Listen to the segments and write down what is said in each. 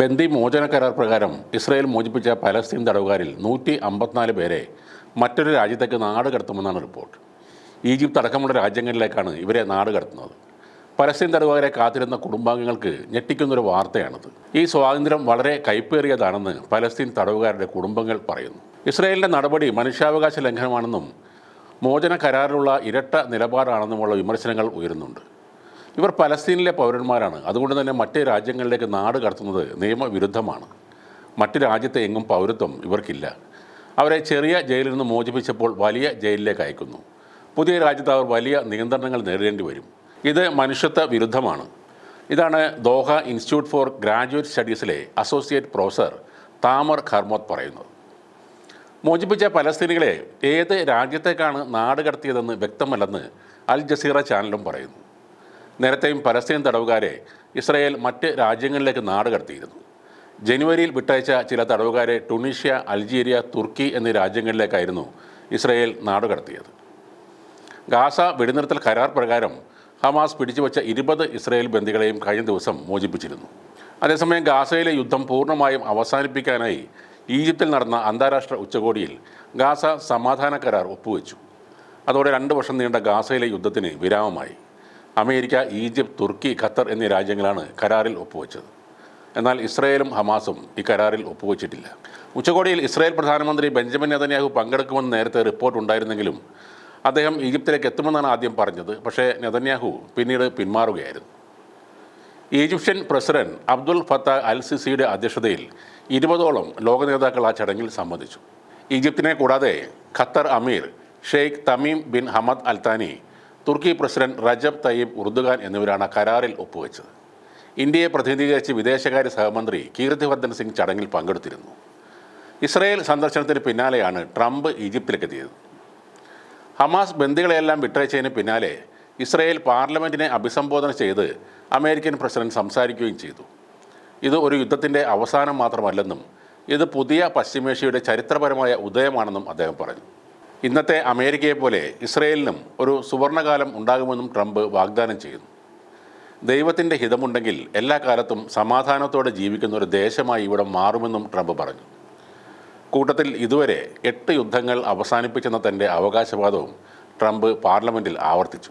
ബന്ദി മോചന കരാർ പ്രകാരം Israel മോചിപ്പിച്ച Palestine തടവുകാരിൽ നൂറ്റി അമ്പത്തിനാല് പേരെ മറ്റൊരു രാജ്യത്തേക്ക് നാട് കടത്തുമെന്നാണ് റിപ്പോർട്ട്. ഈജിപ്ത് അടക്കമുള്ള രാജ്യങ്ങളിലേക്കാണ് ഇവരെ നാട് കടത്തുന്നത്. പലസ്തീൻ തടവുകാരെ കാത്തിരുന്ന കുടുംബാംഗങ്ങൾക്ക് ഞെട്ടിക്കുന്നൊരു വാർത്തയാണിത്. ഈ സ്വാതന്ത്ര്യം വളരെ കൈപ്പേറിയതാണെന്ന് പലസ്തീൻ തടവുകാരുടെ കുടുംബങ്ങൾ പറയുന്നു. ഇസ്രായേലിന്റെ നടപടി മനുഷ്യാവകാശ ലംഘനമാണെന്നും മോചന കരാറിലുള്ള ഇരട്ട നിലപാടാണെന്നുമുള്ള വിമർശനങ്ങൾ ഉയരുന്നുണ്ട്. ഇവർ പലസ്തീനിലെ പൗരന്മാരാണ്. അതുകൊണ്ട് തന്നെ മറ്റ് രാജ്യങ്ങളിലേക്ക് നാട് കടത്തുന്നത് നിയമവിരുദ്ധമാണ്. മറ്റ് രാജ്യത്തെ എങ്ങും പൗരത്വം ഇവർക്കില്ല. അവരെ ചെറിയ ജയിലിൽ നിന്ന് മോചിപ്പിച്ചപ്പോൾ വലിയ ജയിലിലേക്ക് അയക്കുന്നു. പുതിയ രാജ്യത്ത് അവർ വലിയ നിയന്ത്രണങ്ങൾ നേരിടേണ്ടി വരും. ഇത് മനുഷ്യത്വ വിരുദ്ധമാണ്. ഇതാണ് ദോഹ ഇൻസ്റ്റിറ്റ്യൂട്ട് ഫോർ ഗ്രാജുവേറ്റ് സ്റ്റഡീസിലെ അസോസിയേറ്റ് പ്രൊഫസർ താമർ ഖർമോത്ത് പറയുന്നത്. മോചിപ്പിച്ച പലസ്തീനികളെ ഏത് രാജ്യത്തേക്കാണ് നാട് കടത്തിയതെന്ന് വ്യക്തമല്ലെന്ന് അൽ ജസീറ ചാനലും പറയുന്നു. നേരത്തെയും പലസ്തീൻ തടവുകാരെ ഇസ്രായേൽ മറ്റ് രാജ്യങ്ങളിലേക്ക് നാട് കടത്തിയിരുന്നു. ജനുവരിയിൽ വിട്ടയച്ച ചില തടവുകാരെ ടുണീഷ്യ അൾജീരിയ തുർക്കി എന്നീ രാജ്യങ്ങളിലേക്കായിരുന്നു ഇസ്രായേൽ നാട് കടത്തിയത്. ഗാസ വെടിനിർത്തൽ കരാർ പ്രകാരം ഹമാസ് പിടിച്ചുവച്ച ഇരുപത് ഇസ്രായേൽ ബന്ദികളെയും കഴിഞ്ഞ ദിവസം മോചിപ്പിച്ചിരുന്നു. അതേസമയം ഗാസയിലെ യുദ്ധം പൂർണമായും അവസാനിപ്പിക്കാനായി ഈജിപ്തിൽ നടന്ന അന്താരാഷ്ട്ര ഉച്ചകോടിയിൽ ഗാസ സമാധാന കരാർ ഒപ്പുവെച്ചു. അതോടെ രണ്ട് വർഷം നീണ്ട ഗാസയിലെ യുദ്ധത്തിന് വിരാമമായി. അമേരിക്ക ഈജിപ്ത് തുർക്കി ഖത്തർ എന്നീ രാജ്യങ്ങളാണ് കരാറിൽ ഒപ്പുവെച്ചത്. എന്നാൽ ഇസ്രയേലും ഹമാസും ഈ കരാറിൽ ഒപ്പുവെച്ചിട്ടില്ല. ഉച്ചകോടിയിൽ ഇസ്രായേൽ പ്രധാനമന്ത്രി ബെഞ്ചമിൻ നെതന്യാഹു പങ്കെടുക്കുമെന്ന് നേരത്തെ റിപ്പോർട്ട് ഉണ്ടായിരുന്നെങ്കിലും അദ്ദേഹം ഈജിപ്തിലേക്ക് എത്തുമെന്നാണ് ആദ്യം പറഞ്ഞത്. പക്ഷേ നെതന്യാഹു പിന്നീട് പിന്മാറുകയായിരുന്നു. Egyptian president Abdul Fatah al സിസിയുടെ അധ്യക്ഷതയിൽ ഇരുപതോളം ലോക നേതാക്കൾ ആ ചടങ്ങിൽ സംബന്ധിച്ചു. ഈജിപ്തിനെ കൂടാതെ ഖത്തർ അമീർ Sheikh Tamim bin Hamad Al Thani തുർക്കി പ്രസിഡന്റ് റജബ് തയ്യബ് ഉർദുഖാൻ എന്നിവരാണ് കരാറിൽ ഒപ്പുവെച്ചത്. ഇന്ത്യയെ പ്രതിനിധീകരിച്ച് വിദേശകാര്യ സഹമന്ത്രി കീർത്തിവർദ്ധൻ സിംഗ് ചടങ്ങിൽ പങ്കെടുത്തിരുന്നു. ഇസ്രയേൽ സന്ദർശനത്തിന് പിന്നാലെയാണ് ട്രംപ് ഈജിപ്തിലേക്ക് എത്തിയത് ഹമാസ് ബന്ദികളെയെല്ലാം വിട്ടയച്ചതിന് പിന്നാലെ ഇസ്രയേൽ പാർലമെന്റിനെ അഭിസംബോധന ചെയ്ത് അമേരിക്കൻ പ്രസിഡന്റ് സംസാരിക്കുകയും ചെയ്തു. ഇത് ഒരു യുദ്ധത്തിന്റെ അവസാനം മാത്രമല്ലെന്നും ഇത് പുതിയ പശ്ചിമേഷ്യയുടെ ചരിത്രപരമായ ഉദയമാണെന്നും അദ്ദേഹം പറഞ്ഞു. ഇന്നത്തെ അമേരിക്കയെ പോലെ ഇസ്രയേലിനും ഒരു സുവർണകാലം ഉണ്ടാകുമെന്നും ട്രംപ് വാഗ്ദാനം ചെയ്യുന്നു. ദൈവത്തിന്റെ ഹിതമുണ്ടെങ്കിൽ എല്ലാ കാലത്തും സമാധാനത്തോടെ ജീവിക്കുന്ന ഒരു ദേശമായി ഇവിടെ മാറുമെന്നും ട്രംപ് പറഞ്ഞു. കൂട്ടത്തിൽ ഇതുവരെ എട്ട് യുദ്ധങ്ങൾ അവസാനിപ്പിച്ചെന്ന തന്റെ അവകാശവാദവും ട്രംപ് പാർലമെന്റിൽ ആവർത്തിച്ചു.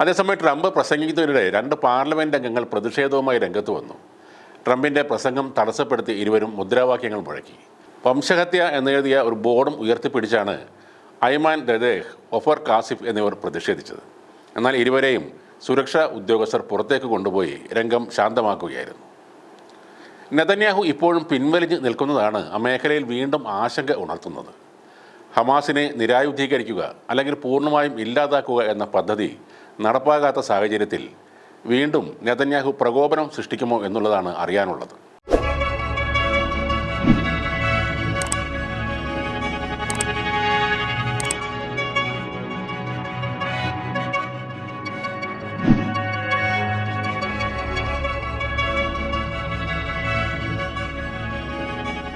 അതേസമയം ട്രംപ് പ്രസംഗിക്കുന്നതിനിടെ രണ്ട് പാർലമെന്റ് അംഗങ്ങൾ പ്രതിഷേധവുമായി രംഗത്ത് വന്നു. ട്രംപിന്റെ പ്രസംഗം തടസ്സപ്പെടുത്തി ഇരുവരും മുദ്രാവാക്യങ്ങൾ മുഴക്കി. വംശഹത്യ എന്നെഴുതിയ ഒരു ബോർഡും ഉയർത്തിപ്പിടിച്ചാണ് ഐമാൻ ദദേഹ് ഒഫർ കാസിഫ് എന്നിവർ പ്രതിഷേധിച്ചത്. എന്നാൽ ഇരുവരെയും സുരക്ഷാ ഉദ്യോഗസ്ഥർ പുറത്തേക്ക് കൊണ്ടുപോയി രംഗം ശാന്തമാക്കുകയായിരുന്നു. നെതന്യാഹു ഇപ്പോഴും പിൻവലിഞ്ഞ് നിൽക്കുന്നതാണ് മേഖലയിൽ വീണ്ടും ആശങ്ക ഉണർത്തുന്നത്. ഹമാസിനെ നിരായുധീകരിക്കുക അല്ലെങ്കിൽ പൂർണമായും ഇല്ലാതാക്കുക എന്ന പദ്ധതി നടപ്പാകാത്ത സാഹചര്യത്തിൽ വീണ്ടും നെതന്യാഹു പ്രകോപനം സൃഷ്ടിക്കുമോ എന്നുള്ളതാണ് അറിയാനുള്ളത്.